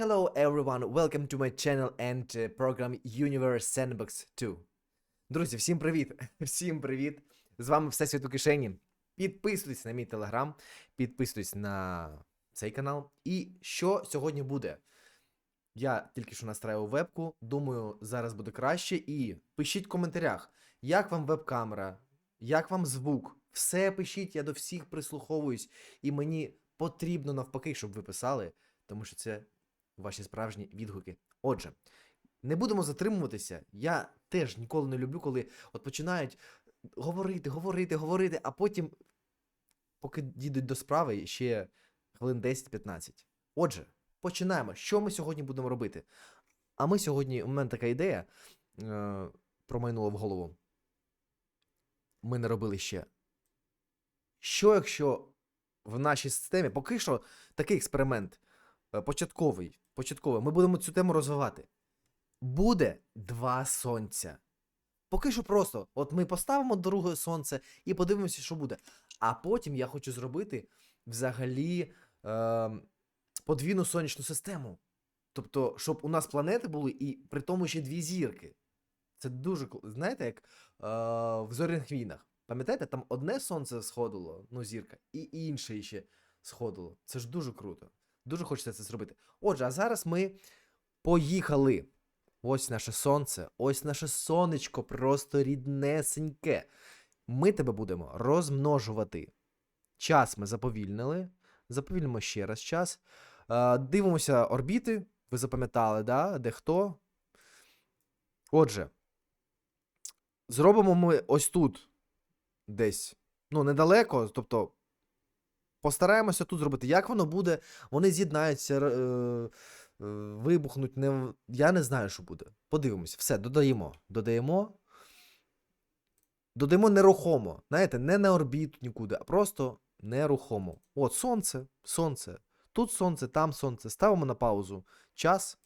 Hello everyone, welcome to my channel and uh, program Universe Sandbox 2. Друзі, всім привіт! Всім привіт! З вами Всесвіт у кишені. Підписуйтесь на мій телеграм, підписуйтесь на цей канал. І що сьогодні буде? Я тільки що настраював вебку, думаю, зараз буде краще. І пишіть в коментарях, як вам веб-камера, як вам звук. Все пишіть, я до всіх прислуховуюсь, і мені потрібно навпаки, щоб ви писали, тому що це ваші справжні відгуки. Отже, не будемо затримуватися. Я теж ніколи не люблю, коли от починають говорити, говорити, говорити, а потім, поки дійдуть до справи, ще хвилин 10-15. Отже, починаємо. Що ми сьогодні будемо робити? А ми сьогодні, у мене така ідея е, промайнула в голову. Ми не робили ще. Що якщо в нашій системі, поки що такий експеримент е, початковий, початковий, ми будемо цю тему розвивати. Буде два сонця. Поки що просто, от ми поставимо друге сонце і подивимося, що буде. А потім я хочу зробити взагалі е, подвійну сонячну систему. Тобто, щоб у нас планети були і при тому ще дві зірки. Це дуже знаєте, як е, в зоряних війнах. Пам'ятаєте, там одне сонце сходило, ну зірка, і інше ще сходило. Це ж дуже круто. Дуже хочеться це зробити. Отже, а зараз ми поїхали. Ось наше сонце, ось наше сонечко, просто ріднесеньке. Ми тебе будемо розмножувати. Час ми заповільнили. Заповільнимо ще раз час. Дивимося орбіти. Ви запам'ятали, да? де хто. Отже, зробимо ми ось тут десь. Ну, недалеко, тобто. Постараємося тут зробити. Як воно буде? Вони з'єднаються, е, е, вибухнуть. Не... Я не знаю, що буде. Подивимось. Все, додаємо. Додаємо. Додаємо нерухомо. Знаєте, не на орбіту нікуди, а просто нерухомо. От, сонце, сонце. Тут сонце, там сонце. Ставимо на паузу час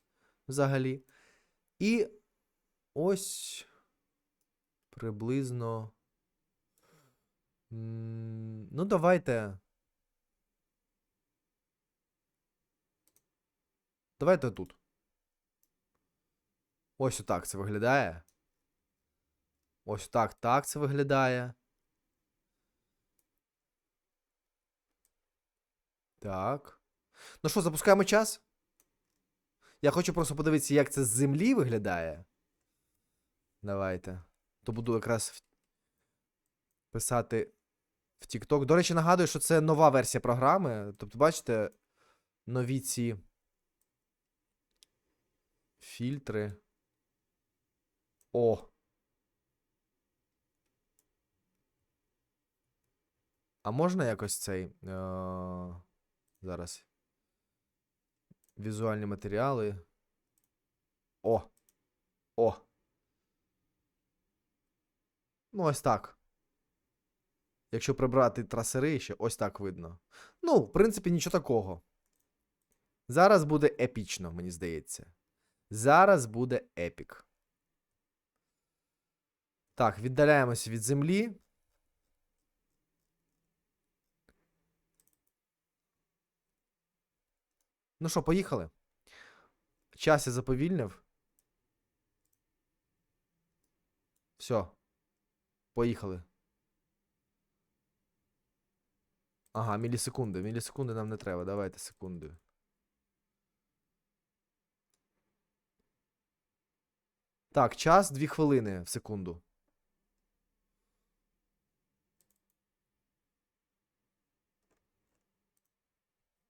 взагалі. І ось приблизно. Ну, давайте. Давайте тут. Ось отак це виглядає. Ось так, так це виглядає. Так. Ну що, запускаємо час? Я хочу просто подивитися, як це з землі виглядає. Давайте. То буду якраз писати в TikTok. До речі, нагадую, що це нова версія програми. Тобто, бачите, нові ці фільтри. О! А можна якось цей. Е- зараз. Візуальні матеріали. О! О! Ну, ось так. Якщо прибрати трасери ще, ось так видно. Ну, в принципі, нічого такого. Зараз буде епічно, мені здається. Зараз буде епік. Так, віддаляємося від землі. Ну що, поїхали? Час я заповільнив. Все. Поїхали. Ага, мілісекунди. Мілісекунди нам не треба. Давайте секунди. Так, час 2 хвилини в секунду.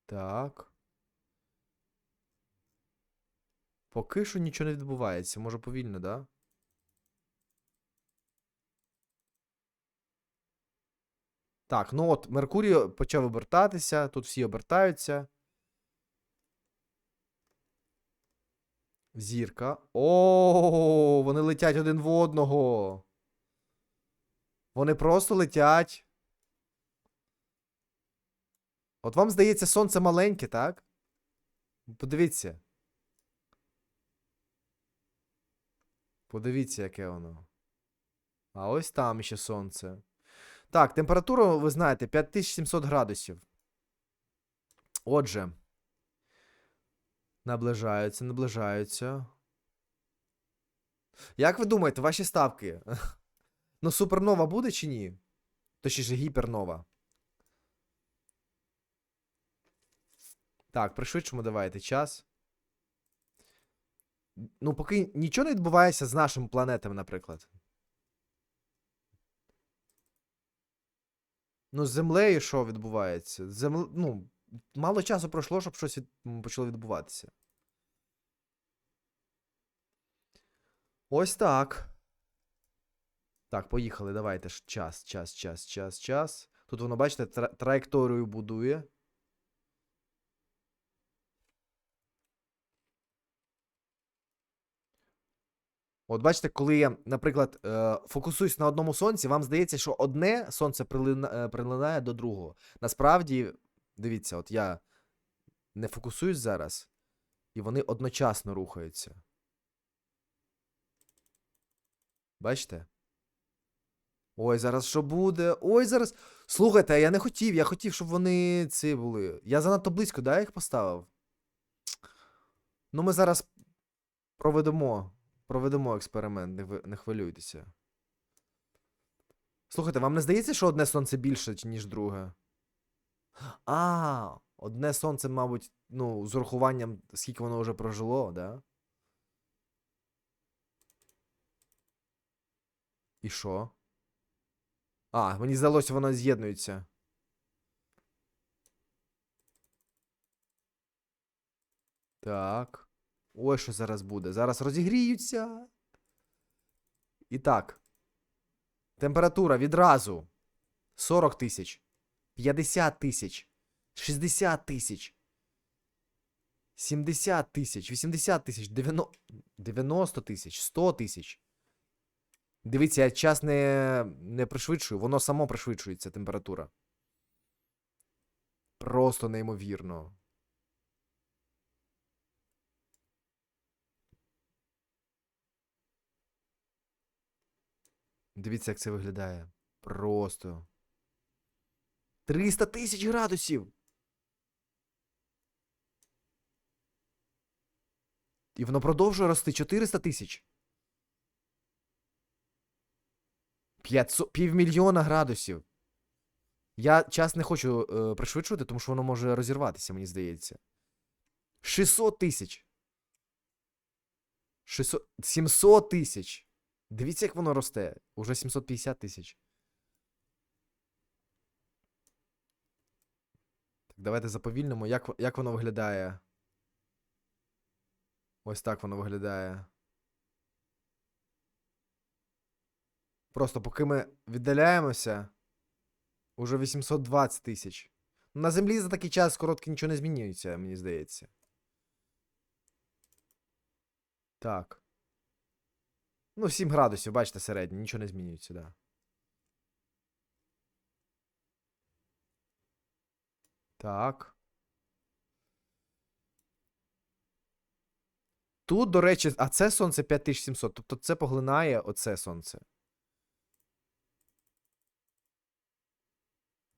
Так. Поки що нічого не відбувається. Може повільно, да? Так, ну от Меркурій почав обертатися, тут всі обертаються. Зірка. О, вони летять один в одного. Вони просто летять. От вам здається, сонце маленьке, так? Подивіться. Подивіться, яке воно. А ось там ще сонце. Так, температура, ви знаєте, 5700 градусів. Отже. Наближаються, наближаються. Як ви думаєте, ваші ставки? Ну, супернова буде чи ні? Точніше, гіпернова. Так, пришвидшимо давайте час. Ну, поки нічого не відбувається з нашими планетами, наприклад. Ну, з землею що відбувається? Земл... Ну, мало часу пройшло, щоб щось від... почало відбуватися. Ось так. Так, поїхали. Давайте ж. Час, час, час, час, час. Тут воно, бачите, тра- траєкторію будує. От бачите, коли я, наприклад, е, фокусуюсь на одному сонці, вам здається, що одне сонце е, прилинає до другого. Насправді, дивіться, от я не фокусуюсь зараз, і вони одночасно рухаються. Бачите? Ой, зараз що буде? Ой, зараз. Слухайте, я не хотів, я хотів, щоб вони ці були. Я занадто близько, да, їх поставив? Ну, ми зараз проведемо. Проведемо експеримент, не, ви- не хвилюйтеся. Слухайте, вам не здається, що одне сонце більше, ніж друге? А, одне сонце, мабуть, ну, з урахуванням, скільки воно вже прожило, да? І що? А, мені здалося, воно з'єднується. Так. Ой, що зараз буде. Зараз розігріються. І так. Температура відразу. 40 тисяч. 50 тисяч. 60 тисяч. 70 тисяч. 80 тисяч. 90 90 тисяч. 100 тисяч. Дивіться, я час не, не пришвидшую, воно само пришвидшується, температура. Просто неймовірно. Дивіться, як це виглядає. Просто. 300 тисяч градусів. І воно продовжує рости 400 тисяч. 500, півмільйона градусів. Я час не хочу е, пришвидшувати, тому що воно може розірватися, мені здається. 600 тисяч. 600... 700 тисяч. Дивіться, як воно росте. Уже 750 тисяч. Давайте заповільнимо. Як, як воно виглядає? Ось так воно виглядає. Просто поки ми віддаляємося, уже 820 тисяч. На землі за такий час короткий нічого не змінюється, мені здається. Так. Ну, 7 градусів, бачите, середньо, нічого не змінюється, да. Так. Тут, до речі, а це сонце 5700, тобто це поглинає оце сонце.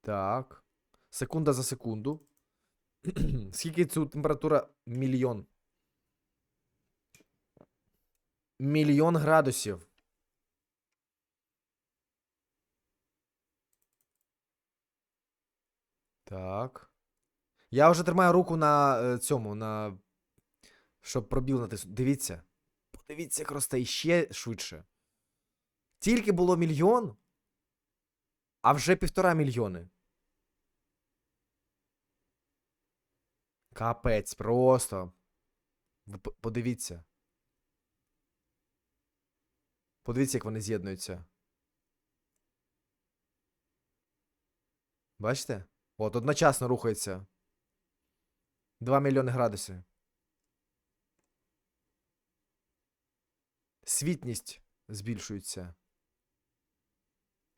Так. Секунда за секунду. Скільки цю температура? Мільйон. Мільйон градусів. Так. Я вже тримаю руку на е, цьому, на. Щоб пробіл натиснути. Дивіться. Подивіться, як росте іще швидше. Тільки було мільйон, а вже півтора мільйони. Капець, просто. Ви подивіться. Подивіться, як вони з'єднуються. Бачите? От, одночасно рухається. 2 мільйони градусів. Світність збільшується.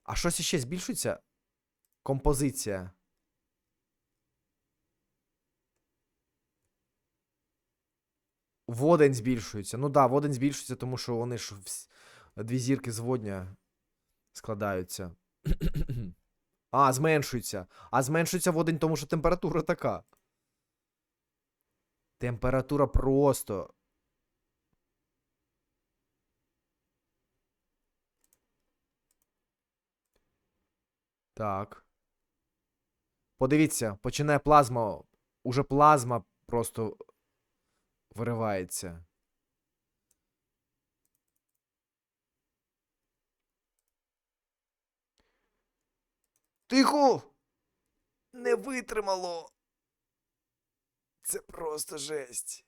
А щось іще збільшується? Композиція. Водень збільшується. Ну да, водень збільшується, тому що вони ж дві зірки з водня складаються. А, зменшується. А зменшується водень, тому що температура така. Температура просто. Так. Подивіться, починає плазма. Уже плазма просто виривається. Тихо! Не витримало. Це просто жесть.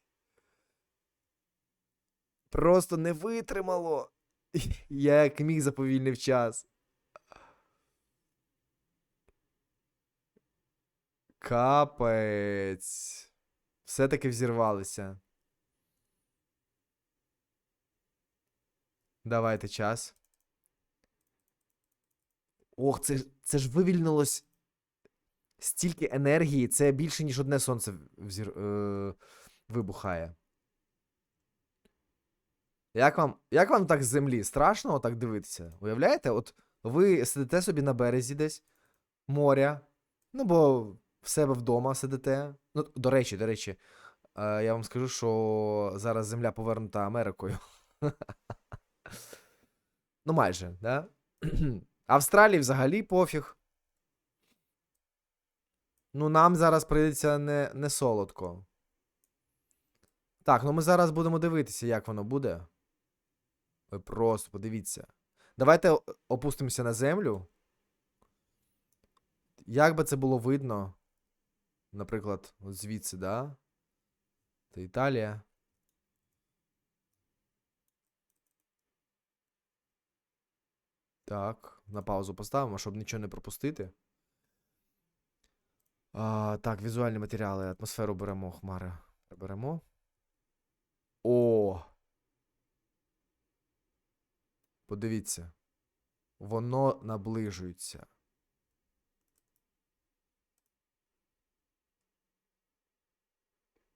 Просто не витримало. Я як міг заповільнив час. Капець. Все-таки взірвалися. Давайте час. Ох, це, це ж вивільнилось стільки енергії, це більше, ніж одне сонце взір... е... вибухає. Як вам, як вам так з землі? Страшно отак дивитися? Уявляєте? От ви сидите собі на березі десь моря, ну бо в себе вдома сидите. Ну, до речі, до речі, е, я вам скажу, що зараз земля повернута Америкою. Ну, майже, да? Австралії взагалі пофіг. Ну, нам зараз прийдеться не, не солодко. Так, ну ми зараз будемо дивитися, як воно буде. Ви просто подивіться. Давайте опустимося на землю. Як би це було видно? Наприклад, звідси, да? Це Італія. Так, на паузу поставимо, щоб нічого не пропустити. А, так, візуальні матеріали, атмосферу беремо, хмари. Беремо. О! Подивіться. Воно наближується.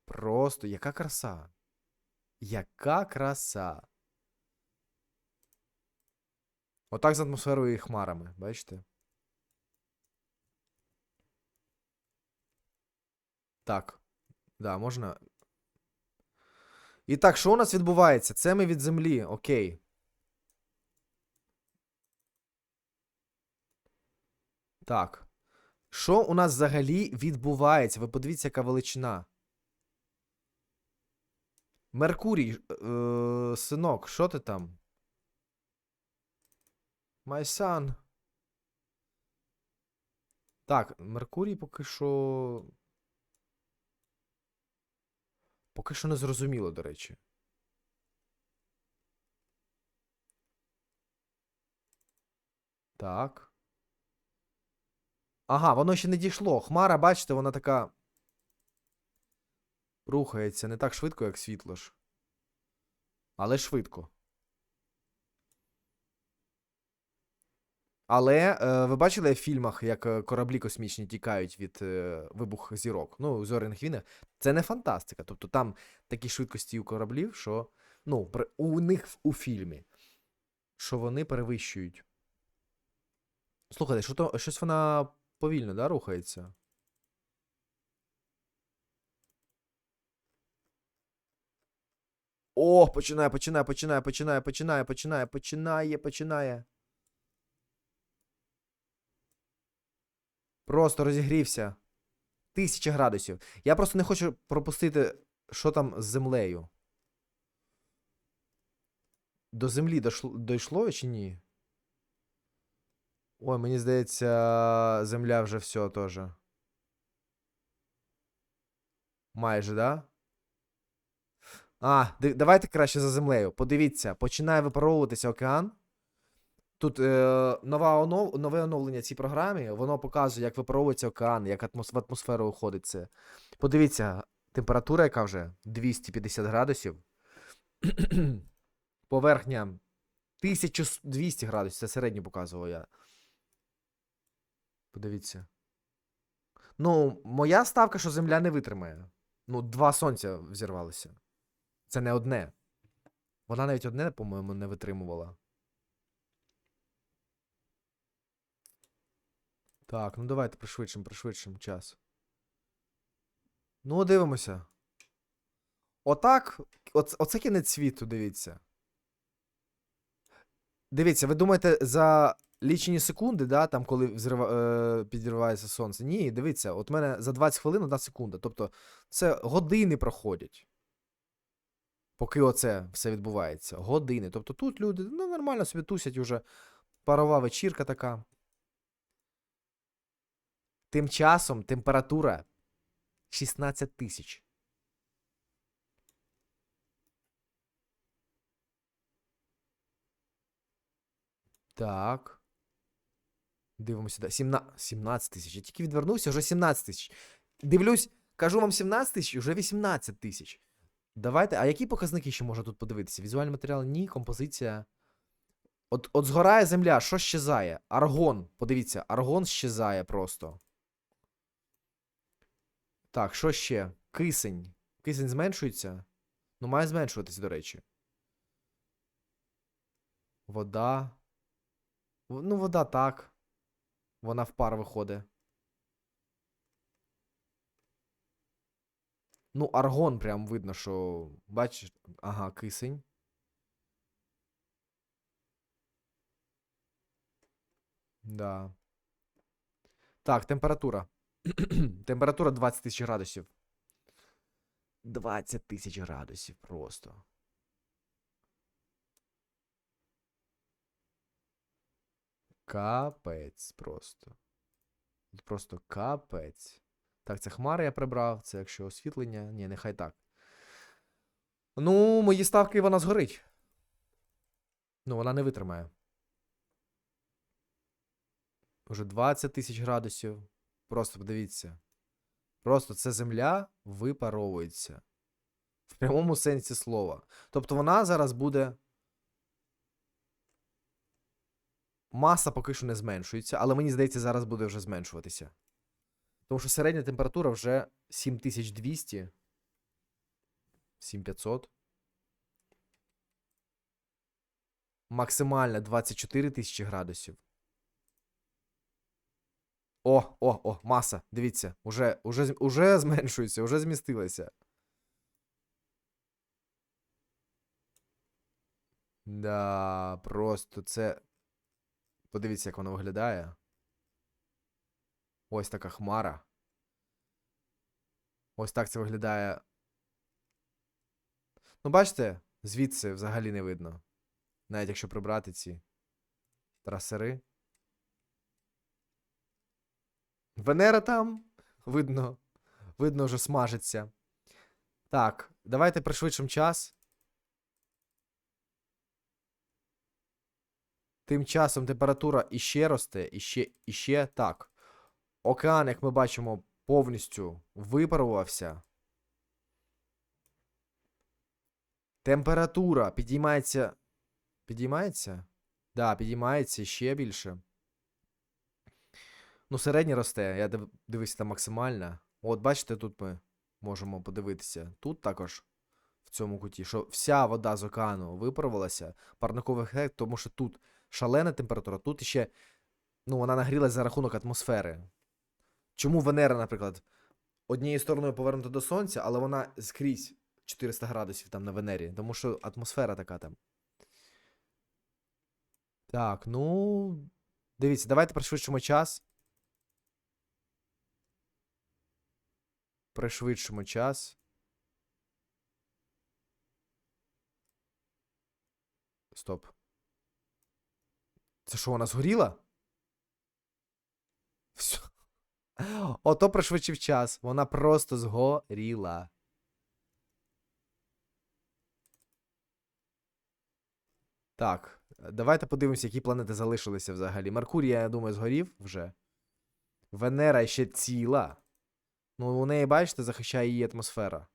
Просто яка краса. Яка краса. Отак з атмосферою і хмарами, бачите? Так. Да, можна. І так, що у нас відбувається? Це ми від землі, окей. Так. Що у нас взагалі відбувається? Ви подивіться, яка величина. Меркурій, е, синок, що ти там? Son. Так, Меркурій поки що. Поки що не зрозуміло, до речі. Так. Ага, воно ще не дійшло. Хмара, бачите, вона така. Рухається не так швидко, як світло ж. Але швидко. Але е, ви бачили в фільмах, як е, кораблі космічні тікають від е, вибух зірок? Ну, у зоряних війнах. Це не фантастика. Тобто там такі швидкості у кораблів, що. Ну, при, у них у фільмі. Що вони перевищують. Слухайте, що то, щось вона повільно, да, рухається? О, починає, починає, починає, починає, починає, починає, починає, починає. Просто розігрівся. Тисяча градусів. Я просто не хочу пропустити, що там з землею. До землі дошло, дійшло чи ні? Ой, мені здається, земля вже все теж. Майже, да? А, давайте краще за землею. Подивіться, починає випаровуватися океан. Тут е, нова онов... нове оновлення цій програмі, воно показує, як випаровується океан, як атмос... в атмосферу уходить це. Подивіться, температура, яка вже 250 градусів. Поверхня 1200 градусів, це середню показував я. Подивіться. Ну, моя ставка, що Земля не витримає. Ну, два сонця взірвалися. Це не одне. Вона навіть одне, по-моєму, не витримувала. Так, ну давайте пришвидшимо, пришвидшимо час. Ну, дивимося. Отак. Оце, оце кінець світу, дивіться. Дивіться, ви думаєте, за лічені секунди, да, там, коли взрива, е, підривається сонце? Ні, дивіться, от мене за 20 хвилин одна секунда. Тобто, це години проходять. Поки оце все відбувається. Години. Тобто тут люди ну, нормально собі тусять уже. Парова вечірка така. Тим часом температура 16 тисяч. Так. Дивимося. да, 17 17 тисяч. Я тільки відвернувся, вже 17 тисяч. Дивлюсь, кажу вам 17 тисяч, вже 18 тисяч. Давайте. А які показники ще можна тут подивитися? Візуальний матеріал ні, композиція. От, от згорає земля, що щезає? Аргон. Подивіться, аргон щезає просто. Так, що ще? Кисень. Кисень зменшується? Ну, має зменшуватись, до речі. Вода. Ну, вода так. Вона в пар виходить. Ну, аргон прям видно, що. Бачиш. Ага, кисень. Да. Так, температура. Температура 20 тисяч градусів. 20 тисяч градусів просто. Капець просто. Просто капець. Так, це хмари я прибрав, це якщо освітлення. Ні, нехай так. Ну, мої ставки вона згорить. Ну, вона не витримає. Уже 20 тисяч градусів. Просто подивіться. Просто це земля випаровується. В прямому сенсі слова. Тобто вона зараз буде. Маса поки що не зменшується, але мені здається, зараз буде вже зменшуватися. Тому що середня температура вже 7200. 7500. Максимальна 24 тисячі градусів. О, о, о, маса. Дивіться, уже, уже, уже зменшується, уже змістилася. Да, просто це. Подивіться, як воно виглядає. Ось така хмара. Ось так це виглядає. Ну, бачите, звідси взагалі не видно. Навіть якщо прибрати ці трасери. Венера там. Видно. Видно, вже смажиться. Так, давайте пришвидшимо час. Тим часом температура іще росте, іще, іще так. Океан, як ми бачимо, повністю випарувався. Температура підіймається. Підіймається? Да, підіймається ще більше. Ну, середня росте. Я див- дивився там максимальна. От, бачите, тут ми можемо подивитися. Тут також в цьому куті, що вся вода з океану випарувалася. Парниковий ефект, тому що тут шалена температура, тут ще. Ну, вона нагрілась за рахунок атмосфери. Чому Венера, наприклад, однією стороною повернута до Сонця, але вона скрізь 400 градусів там на Венері, тому що атмосфера така там. Так, ну. Дивіться, давайте пришвидшимо час. Пришвидшимо час. Стоп. Це що, вона згоріла? Все. Ото пришвидшив час. Вона просто згоріла. Так, давайте подивимося, які планети залишилися взагалі. Меркурій, я думаю, згорів вже. Венера ще ціла. Ну, у неї, бачите, захищає її атмосфера.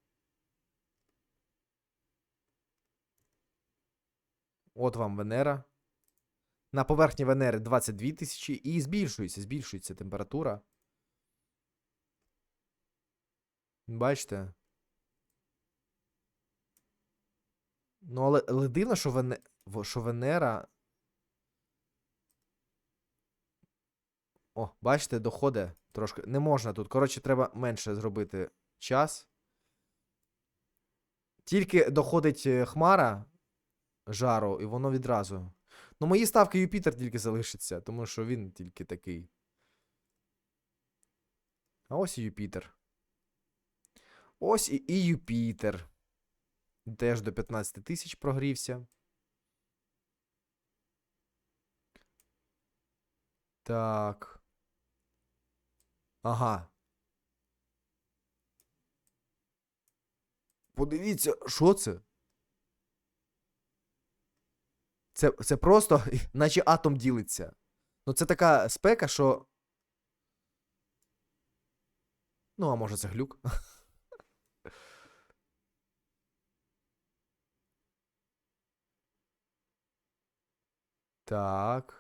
От вам Венера. На поверхні Венери 22 тисячі і збільшується, збільшується температура. Бачите? Ну, але, але дивно, що, Вене... що Венера. О, бачите, доходить трошки. Не можна тут. Коротше, треба менше зробити час. Тільки доходить е, хмара жару, і воно відразу. Ну, мої ставки Юпітер тільки залишиться, тому що він тільки такий. А ось і Юпітер. Ось і, і Юпітер. Теж до 15 тисяч прогрівся. Так. Ага. Подивіться, що це? Це, це просто, наче атом ділиться. Ну, це така спека, що. Ну, а може це глюк? Так.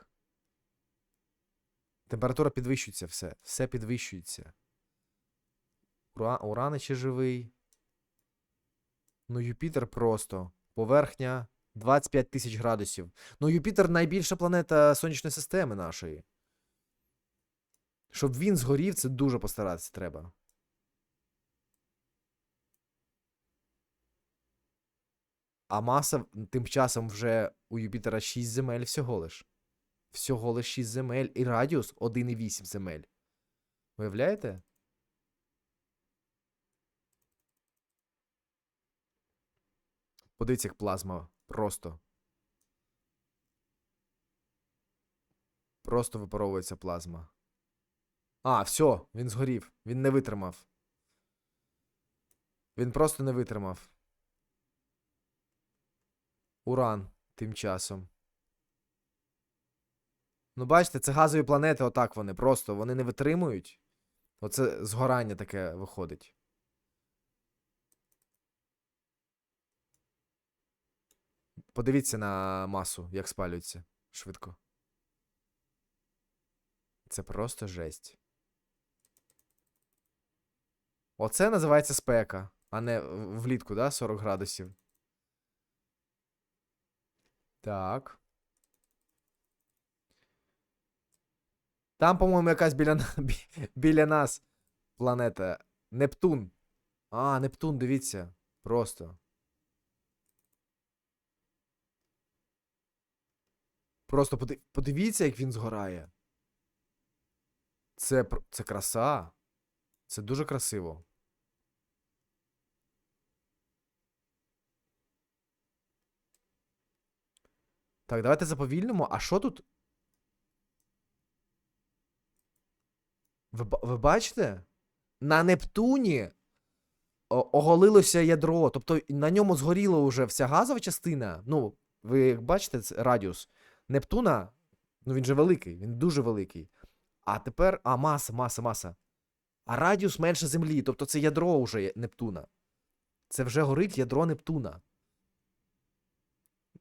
Температура підвищується все. Все підвищується. Ура... Уран ще живий. Ну, Юпітер просто. Поверхня 25 тисяч градусів. Ну, Юпітер найбільша планета Сонячної системи нашої. Щоб він згорів, це дуже постаратися треба. А маса тим часом вже у Юпітера 6 земель всього лиш. Всього лиш 6 земель і радіус 1,8 земель. Уявляєте? Подивіться, як плазма. Просто. Просто випаровується плазма. А, все, він згорів. Він не витримав. Він просто не витримав. Уран тим часом. Ну, бачите, це газові планети, отак вони. Просто вони не витримують. Оце згорання таке виходить. Подивіться на масу, як спалюється швидко. Це просто жесть. Оце називається спека, а не влітку, да, 40 градусів. Так. Там, по-моєму, якась біля, біля нас планета. Нептун. А, Нептун, дивіться. Просто. Просто поди- подивіться, як він згорає. Це, це краса. Це дуже красиво. Так, давайте заповільнимо. А що тут? Ви, ви бачите? На Нептуні оголилося ядро. Тобто на ньому згоріла вже вся газова частина. Ну, ви бачите, радіус. Нептуна, ну він же великий, він дуже великий. А тепер. А, маса, маса, маса. А радіус менше Землі. Тобто це ядро вже Нептуна. Це вже горить ядро Нептуна.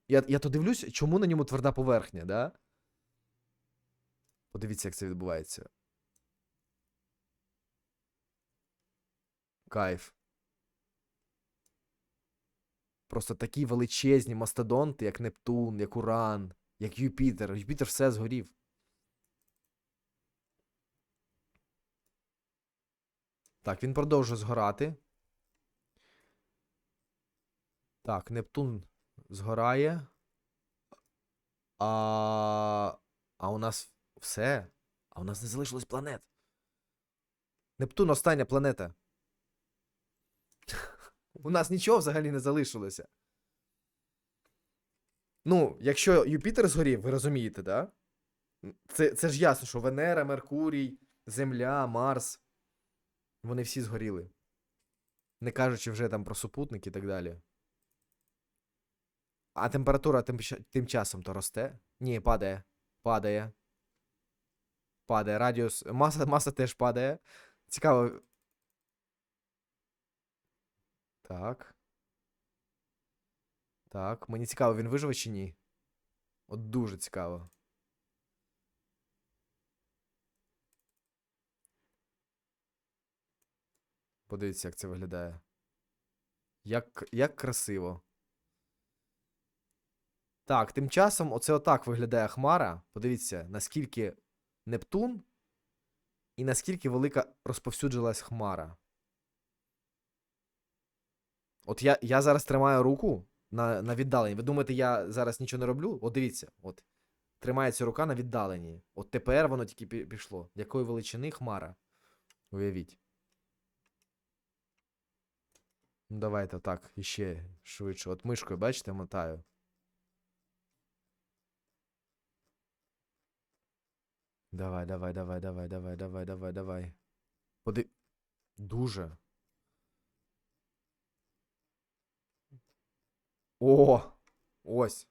Я, я то дивлюсь, чому на ньому тверда поверхня, да? Подивіться, як це відбувається. Кайф. Просто такі величезні мастодонти, як Нептун, як Уран, як Юпітер. Юпітер все згорів. Так, він продовжує згорати. Так, Нептун згорає. А, а у нас все. А у нас не залишилось планет. Нептун остання планета. У нас нічого взагалі не залишилося. Ну, якщо Юпітер згорів, ви розумієте, да? Це, це ж ясно, що Венера, Меркурій, Земля, Марс. Вони всі згоріли. Не кажучи вже там про супутники і так далі. А температура тим, тим часом то росте? Ні, падає. Падає. Падає. Радіус. Маса, маса теж падає. Цікаво. Так. Так. Мені цікаво, він виживе чи ні? От дуже цікаво. Подивіться, як це виглядає. Як, як красиво. Так, тим часом оце отак виглядає Хмара. Подивіться, наскільки Нептун і наскільки велика розповсюджилась Хмара. От я, я зараз тримаю руку на, на віддаленні. Ви думаєте, я зараз нічого не роблю? От дивіться, от. Тримається рука на віддаленні. От тепер воно тільки пішло. Якої величини хмара? Уявіть. Ну, давайте так, іще швидше. От мишкою, бачите, мотаю. Давай, давай, давай, давай, давай, давай, давай, давай. Поди... Дуже. О! Ось.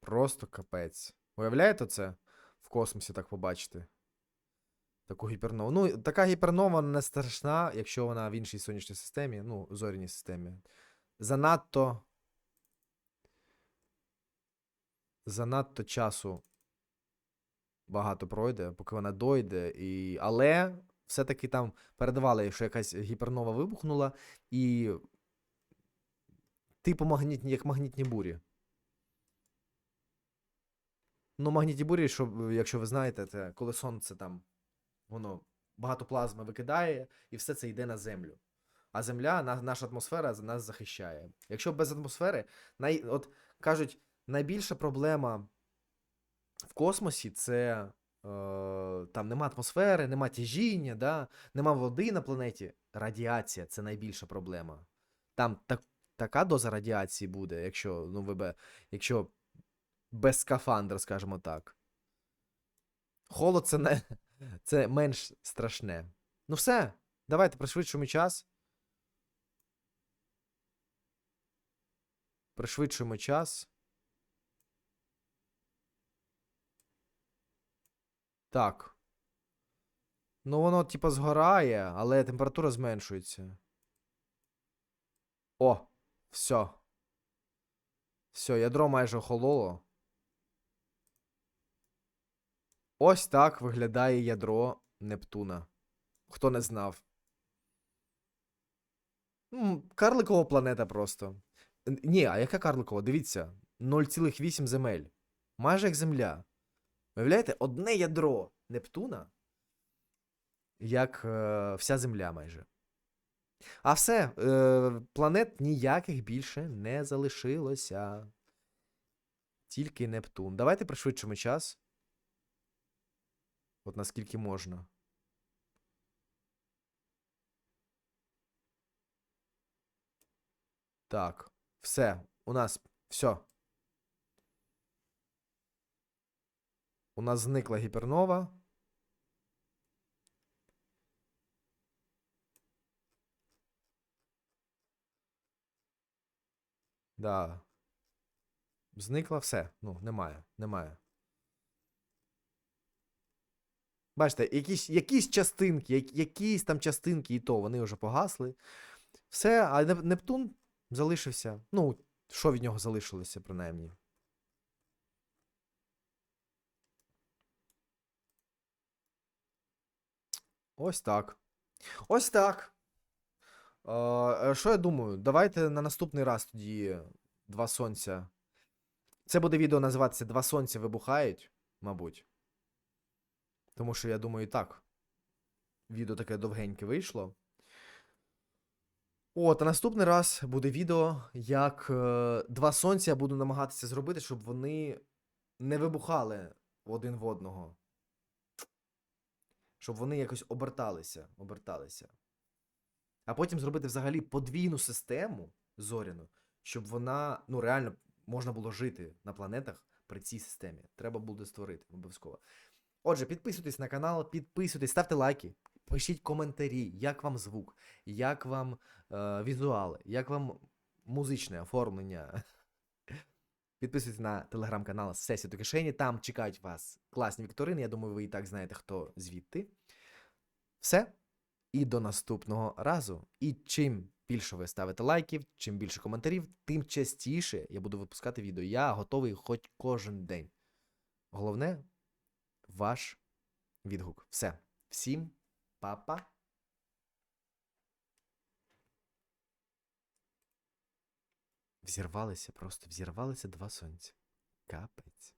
Просто капець. Уявляєте це? В космосі так побачити? Таку гіпернову. Ну, така гіпернова не страшна, якщо вона в іншій сонячній системі, ну, зоряній системі. Занадто. Занадто часу багато пройде, поки вона дойде. І... Але все-таки там передавали, що якась гіпернова вибухнула, і. Типу магнітні, як магнітні бурі. Ну, магнітні бурі, що, якщо ви знаєте, це коли сонце там, воно багато плазми викидає, і все це йде на землю. А земля, наша атмосфера нас захищає. Якщо без атмосфери, най, от кажуть, найбільша проблема в космосі це там нема атмосфери, нема тяжіння, да? нема води на планеті. Радіація це найбільша проблема. Там так, така доза радіації буде, якщо, ну, ви бе, якщо без скафандра, скажімо так. Холод це, не, це менш страшне. Ну все, давайте пришвидшуємо час. Пришвидшуємо час. Так. Ну, воно, типа, згорає, але температура зменшується. О, все. Все, ядро майже охололо. Ось так виглядає ядро Нептуна. Хто не знав. Карликова планета просто. Ні, а яка Карликова? Дивіться, 0,8 земель. Майже як Земля. Уявляєте, одне ядро Нептуна, як е, вся Земля майже. А все, е, планет ніяких більше не залишилося. Тільки Нептун. Давайте пришвидшимо час. От наскільки можна. Так, все. У нас все. У нас зникла гіпернова. Да. Зникла все. Ну, немає. Немає. Бачите, якісь, якісь частинки, як- якісь там частинки, і то вони вже погасли. Все, а Нептун залишився. Ну, що від нього залишилося, принаймні. Ось так. Ось так. Е, що я думаю? Давайте на наступний раз тоді два сонця. Це буде відео називатися Два сонця вибухають, мабуть. Тому що я думаю, і так. Відео таке довгеньке вийшло. От, а наступний раз буде відео, як е, два сонця я буду намагатися зробити, щоб вони не вибухали один в одного. Щоб вони якось оберталися, оберталися. А потім зробити взагалі подвійну систему зоряну, щоб вона, ну, реально можна було жити на планетах при цій системі. Треба буде створити обов'язково. Отже, підписуйтесь на канал, підписуйтесь, ставте лайки, пишіть коментарі, як вам звук, як вам е, візуали, як вам музичне оформлення. Підписуйтесь на телеграм-канал Сесія до кишені. Там чекають вас класні вікторини. Я думаю, ви і так знаєте, хто звідти. Все. І до наступного разу. І чим більше ви ставите лайків, чим більше коментарів, тим частіше я буду випускати відео. Я готовий хоч кожен день. Головне ваш відгук. Все. Всім па-па. Взірвалися, просто взірвалися два сонця. Капець.